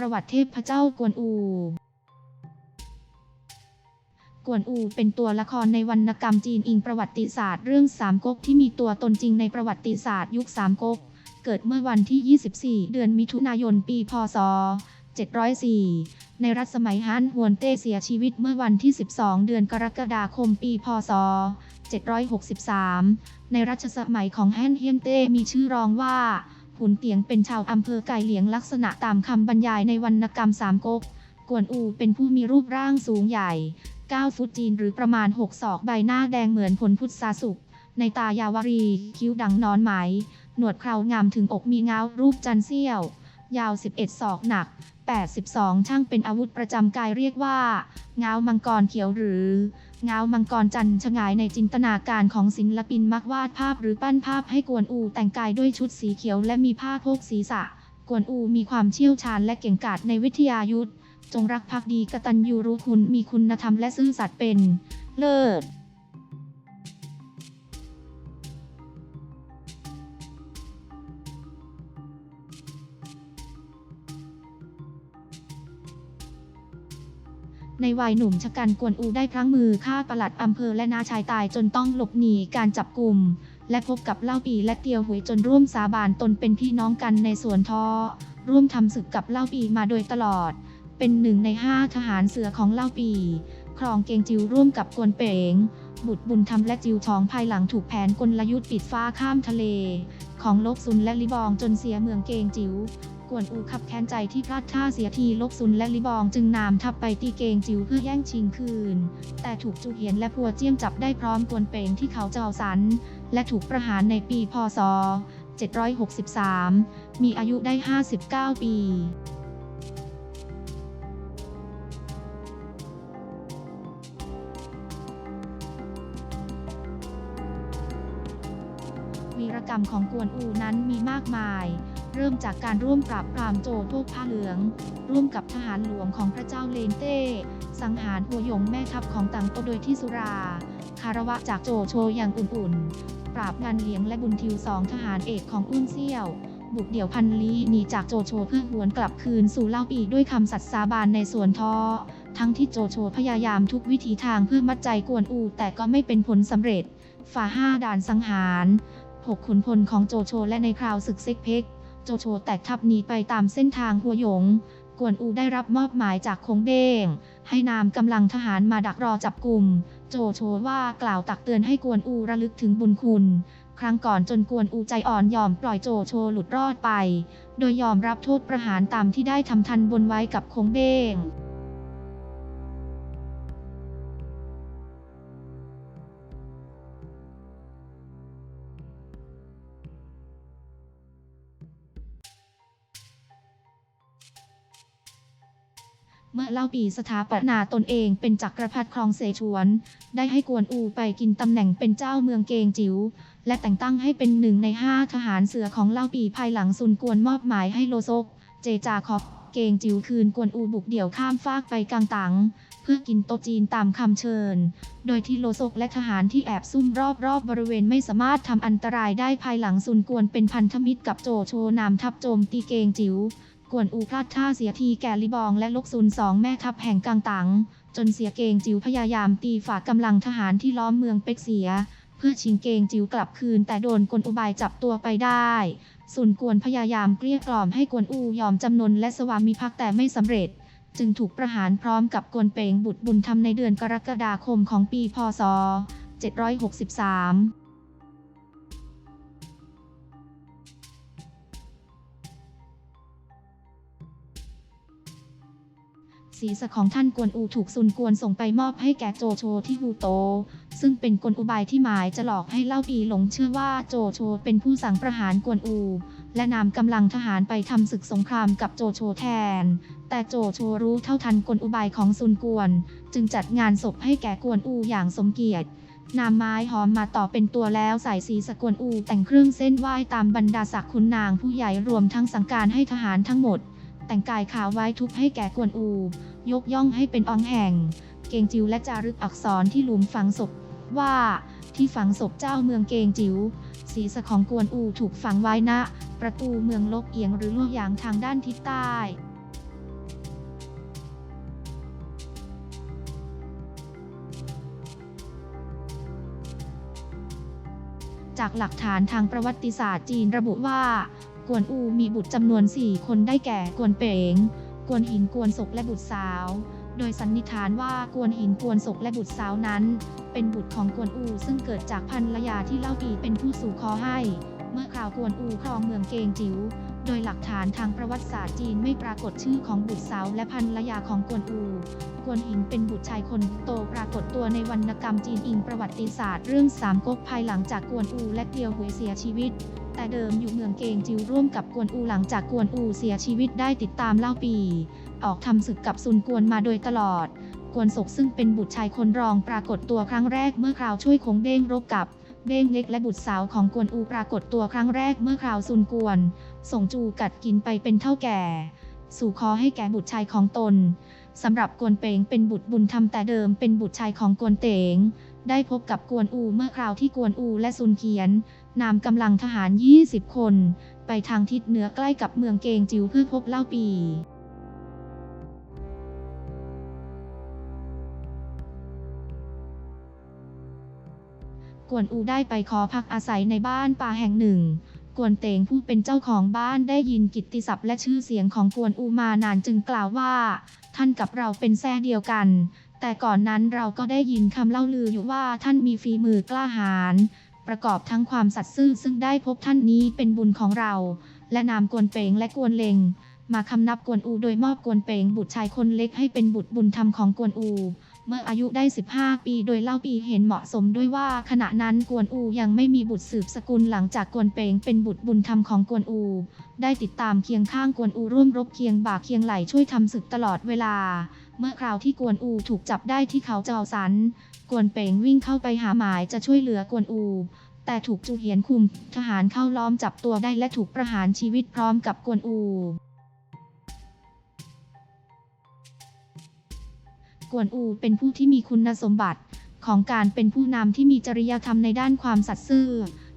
ประวัติเทพเจ้ากวนอู กวนอูเป็นตัวละครในวรรณกรรมจีนอิงประวัติศาสตร์เรื่องสามก๊กที่มีตัวตนจริงในประวัติศาสตร์ยุคสามก๊ก เกิดเมื่อวันที่ 24 เดือนมิถุนายน ปี พศ 704 ในรัชสมัยฮั่นฮวนเต้เสียชีวิตเมื่อวันที่ 12 เดือนกรกฎาคม ปี พศ 763 ในรัชสมัยของแฮนเฮียนเต้มีชื่อรองว่า หุนเตียงเป็นชาวอำเภอไก่เหลียงลักษณะตามคำบรรยายในวรรณกรรมสามก๊กกวนอูเป็นผู้มีรูปร่างสูงใหญ่ 9 ฟุตจีนหรือประมาณ 6 ศอกใบหน้าแดงเหมือนผลพุทธาสุก ในตายาวรี คิ้วดังนอนไหม หนวดเครางามถึงอกมีเงารูปจันเสี้ยว ยาว 11 ศอกหนัก 82 ช่างเป็นอาวุธประจำกายเรียกว่า เงามังกรเขียวหรือ เงามังกรจันทร์ฉงายในจินตนาการของศิลปินมักวาดภาพหรือปั้นภาพให้กวนอูแต่งกายด้วยชุดสีเขียวและมีผ้าโพกศีรษะ กวนอูมีความเชี่ยวชาญและเก่งกาจในวิทยายุทธจงรักภักดีกตัญญูรู้คุณมีคุณธรรมและซื่อสัตย์เป็น เลิศ ในวัยหนุ่มชะกันกวนอูได้พลั้งมือฆ่าปลัดอำเภอและนาชายตายจนต้องหลบหนีการจับกลุ่ม และพบกับเล่าปีและเตียวหวยจนร่วมสาบานตนเป็นพี่น้องกันในสวนท้อ ร่วมทำศึกกับเล่าปีมาโดยตลอด เป็นหนึ่งในห้าทหารเสือของเล่าปี ครองเกงจิวร่วมกับกวนเป๋ง บุตรบุญธรรมและจิวชองภายหลังถูกแผนกลยุทธ์ปิดฟ้าข้ามทะเล ของลบซุนและลิบองจนเสียเมืองเกงจิว กวนอูขับแค้นใจที่พลาดท่าเสียทีลบซุนและลิบองจึงนามทัพไปตีเกงจิวเพื่อแย่งชิงคืน แต่ถูกจูเหียนและพัวเจียมจับได้พร้อมกวนเปงที่เขาเจ้าสัน และถูกประหารในปีพศ 763 มีอายุได้ 59 ปีวีรกรรมของกวนอูนั้นมีมากมาย เริ่มจากการร่วมปราบปรามโจรพวกผ้าเหลือง ร่วมกับทหารหลวงของพระเจ้าเลนเต้ สังหารหัวหยงแม่ทัพของตังโตโดยที่สุรา คารวะจากโจโชอย่างอุ่นๆ ปราบงานเลี้ยงและบุญทิวสองทหารเอกของอุ้นเซี่ยว บุกเดี่ยวพันลีหนีจากโจโฉเพื่อหวนกลับคืนสู่เล่าปีด้วยคำสัตย์สาบานในสวนท้อ ทั้งที่โจโฉพยายามทุกวิถีทางเพื่อมัดใจกวนอู แต่ก็ไม่เป็นผลสำเร็จ ฝ่าห้าด่านสังหารหกขุนพลของโจโฉและในคราวศึกเซ็กเพก โจโฉแตกทับหนีไปตามเส้นทางหัวหยง กวนอูได้รับมอบหมายจากคงเบ้ง ให้นามกำลังทหารมาดักรอจับกลุ่ม โจโฉว่ากล่าวตักเตือนให้กวนอูระลึกถึงบุญคุณ ครั้งก่อนจนกวนอูใจอ่อนยอมปล่อยโจโฉหลุดรอดไป โดยยอมรับโทษประหารตามที่ได้ทำทันบนไว้กับคงเบ้ง เล่าปีสถาปนาตนเองเป็นจักรพรรดิครองเสฉวน ได้ให้กวนอูไปกินตำแหน่งเป็นเจ้าเมืองเกงจิ๋วและแต่งตั้งให้เป็นหนึ่งในห้าทหารเสือของเล่าปีภายหลังซุนกวนมอบหมายให้โลซก เจจาคอบเกงจิ๋วคืนกวนอูบุกเดี่ยวข้ามฟากไปกลางตังเพื่อกินโตะจีนตามคำเชิญ โดยที่โลซกและทหารที่แอบซุ่มรอบๆบบริเวณไม่สามารถทำอันตรายได้ภายหลังซุนกวนเป็นพันธมิตรกับโจโชนามทัพโจมตีเกงจิ๋ว กวนอูพลาดท่าเสียทีแก่ลิบองและลกซุนสองแม่ทัพแห่งกังตัง จนเสียเกงจิ๋วพยายามตีฝากกำลังทหารที่ล้อมเมืองเป็กเสีย เพื่อชิงเกงจิ๋วกลับคืนแต่โดนกลอุบายจับตัวไปได้ซุนกวนพยายามเกลี้ยกล่อมให้กวนอูยอมจำนนและสวามิภักดิ์แต่ไม่สำเร็จ จึงถูกประหารพร้อมกับกวนเปงบุตรบุญธรรมในเดือนกรกฎาคมของปีพศ 763 ศีรษะของท่านกวนอูถูกซุนกวนส่งไปมอบให้แก่โจโชที่ฮูโต ซึ่งเป็นกลอุบายที่หมายจะหลอกให้เล่าปีหลงเชื่อว่าโจโชเป็นผู้สั่งประหารกวนอู และนำกำลังทหารไปทำศึกสงครามกับโจโชแทน แต่โจโชรู้เท่าทันกลอุบายของซุนกวน จึงจัดงานศพให้แก่กวนอูอย่างสมเกียรตินำไม้หอมมาต่อเป็นตัวแล้วใส่สีสกวนอูแต่งเครื่องเส้นไหว้ตามบรรดาศักดิ์คุณนางผู้ใหญ่รวมทั้งสังการให้ทหารทั้งหมด แต่งกายขาวไว้ทุบให้แก่กวนอู ยกย่องให้เป็นอองแห่ง เกงจิ๋วและจารึกอักษรที่หลุมฝังศพว่าที่ฝังศพเจ้าเมืองเกงจิว๋วศีรษะของกวนอูถูกฝังไว้ณนะ ประตูเมืองลกเอียงหรือลู่ยางทางด้านทิศใต้จากหลักฐานทางประวัติศาสตร์จีนระบุว่า กวนอูมีบุตรจำนวน 4 คนได้แก่กวนเป๋ง กวนหินกวนศกและบุตรสาว โดยสันนิษฐานว่ากวนหินกวนศกและบุตรสาวนั้น เป็นบุตรของกวนอูซึ่งเกิดจากพันรยาที่เล่าปีเป็นผู้สู่ขอให้ เมื่อคราวกวนอูครองเมืองเกงจิ๋ว ดยหลักฐานทางประวัติศาสตร์จีนไม่ปรากฏชื่อของบุตรสาวและภรรยาของกวนอู กวนหินเป็นบุตรชายคนโตปรากฏตัวในวรรณกรรมจีนอิงประวัติศาสตร์เรื่องสามก๊กภายหลังจากกวนอูและเตียวหวยเสียชีวิต แต่เดิมอยู่เมืองเกงจิวร่วมกับกวนอูหลังจากกวนอูเสียชีวิตได้ติดตามเล่าปี ออกทำศึกกับซุนกวนมาโดยตลอด กวนศกซึ่งเป็นบุตรชายคนรองปรากฏตัวครั้งแรกเมื่อคราวช่วยคงเด้งรบกับ เด้งเล็กและบุตรสาวของกวนอูปรากฏตัวครั้งแรกเมื่อคราวซุนกวน ส่งจูกัดกินไปเป็นเท่าแก่ สู่ขอให้แก่บุตรชายของตนสำหรับกวนเปงเป็นบุตรบุญธรรมแต่เดิมเป็นบุตรชายของกวนเตง ได้พบกับกวนอูเมื่อคราวที่กวนอูและซุนเขียนนำกำลังทหาร 20 คน ไปทางทิศเหนือใกล้กับเมืองเกงจิวเพื่อพบเล่าปี กวนอูได้ไปขอพักอาศัยในบ้านป่าแห่งหนึ่ง กวนเตงผู้เป็นเจ้าของบ้านได้ยินกิตติศัพท์และชื่อเสียงของกวนอูมานานจึงกล่าวว่า ท่านกับเราเป็นแท้เดียวกัน แต่ก่อนนั้นเราก็ได้ยินคำเล่าลืออยู่ว่าท่านมีฝีมือกล้าหาญประกอบทั้งความสัตย์ซื่อซึ่งได้พบท่านนี้เป็นบุญของเรา และนามกวนเปงและกวนเลงมาคำนับกวนอู โดยมอบกวนเปงบุตรชายคนเล็กให้เป็นบุตรบุญธรรมของกวนอู เมื่ออายุได้ 15 ปีโดยเล่าปีเห็นเหมาะสมด้วยว่าขณะนั้นกวนอูยังไม่มีบุตรสืบสกุลหลังจากกวนเปงเป็นบุตรบุญธรรมของกวนอู ได้ติดตามเคียงข้างกวนอูร่วมรบเคียงบ่าเคียงไหลช่วยทำศึกตลอดเวลา เมื่อคราวที่กวนอูถูกจับได้ที่เขาเจ้าสัน กวนเปงวิ่งเข้าไปหาหมายจะช่วยเหลือกวนอูแต่ถูกจูเหียนคุมทหารเข้าล้อมจับตัวได้และถูกประหารชีวิตพร้อมกับกวนอู กวนอูเป็นผู้ที่มีคุณสมบัติของการเป็นผู้นำที่มีจริยธรรมในด้านความสัตย์ซื่อ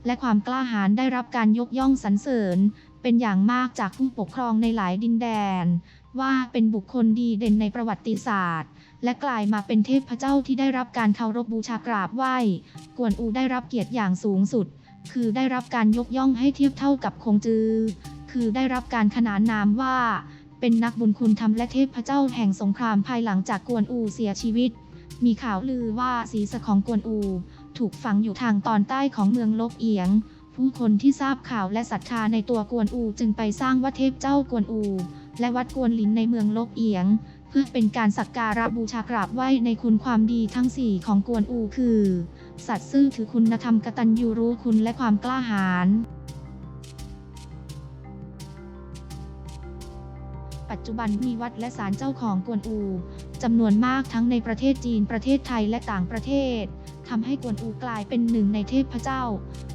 และความกล้าหาญได้รับการยกย่องสรรเสริญ เป็นอย่างมากจากผู้ปกครองในหลายดินแดน ว่าเป็นบุคคลดีเด่นในประวัติศาสตร์ และกลายมาเป็นเทพเจ้าที่ได้รับการเคารพบูชากราบไหว้ กวนอูได้รับเกียรติอย่างสูงสุด คือได้รับการยกย่องให้เทียบเท่ากับคงจือ คือได้รับการขนานนามว่า เป็นนักบุญคุณธรรมและเทพเจ้าแห่งสงครามภายหลังจากกวนอูเสียชีวิต มีข่าวลือว่าศีรษะของกวนอู ถูกฝังอยู่ทางตอนใต้ของเมืองลกเอียง ผู้คนที่ทราบข่าวและศรัทธาในตัวกวนอูจึงไปสร้างวัดเทพเจ้ากวนอู และวัดกวนลินในเมืองลกเอียง เพื่อเป็นการสักการะบูชากราบไหว้ในคุณความดีทั้ง4ของกวนอูคือ สัตย์ซื่อถือคุณธรรมกตัญญูรู้คุณและความกล้าหาญ ปัจจุบันมีวัดและศาลเจ้าของกวนอูจำนวนมากทั้งในประเทศจีนประเทศไทยและต่างประเทศทำให้กวนอูกลายเป็นหนึ่งในเทพเจ้า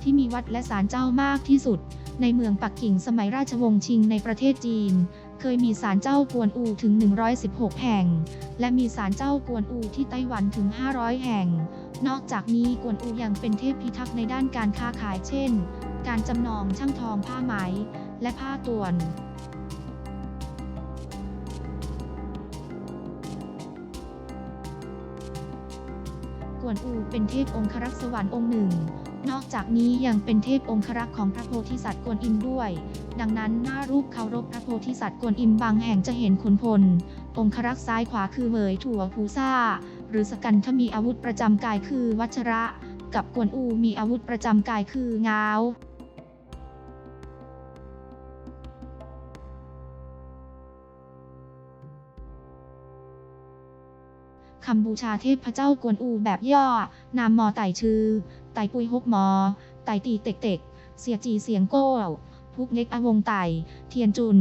ที่มีวัดและศาลเจ้ามากที่สุด ในเมืองปักกิ่งสมัยราชวงศ์ชิงในประเทศจีน เคยมีศาลเจ้ากวนอูถึง 116 แห่ง และมีศาลเจ้ากวนอูที่ไต้หวันถึง 500 แห่ง นอกจากนี้กวนอูยังเป็นเทพพิทักษ์ในด้านการค้าขายเช่น การจำนองช่างทองผ้าไหม และผ้าตวน วนอูเป็นเทพองครักษ์สวรรค์องค์หนึ่ง นอกจากนี้ยังเป็นเทพองครักษ์ของพระโพธิสัตว์กวนอิมด้วย ดังนั้นหน้ารูปเคารพพระโพธิสัตว์กวนอิมบางแห่งจะเห็นขุนพล องครักษ์ซ้ายขวาคือเหวยถั่วภูซ่า หรือสกันถ้ามีอาวุธประจำกายคือวัชระ กับกวนอูมีอาวุธประจำกายคืองาว คำบูชาเทพเจ้ากวนอูแบบย่อ นามมอไต่ชื่อ ไต่ปุยฮกมอ ไต่ตีเต็กเต็ก เสียจีเสียงโก้พุกเล็กอวงไต่ เทียนจุน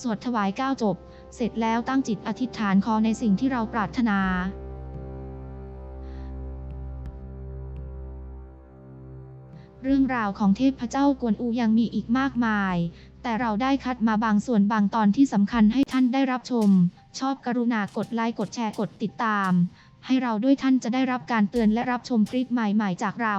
สวดถวายก้าวจบ เสร็จแล้วตั้งจิตอธิษฐานขอในสิ่งที่เราปรารถนาเรื่องราวของเทพเจ้ากวนอูยังมีอีกมากมาย แต่เราได้คัดมาบางส่วนบางตอนที่สำคัญให้ท่านได้รับชม ชอบกรุณากดไลค์กดแชร์กดติดตาม ให้เราด้วยท่านจะได้รับการเตือนและรับชมคลิปใหม่ๆจากเรา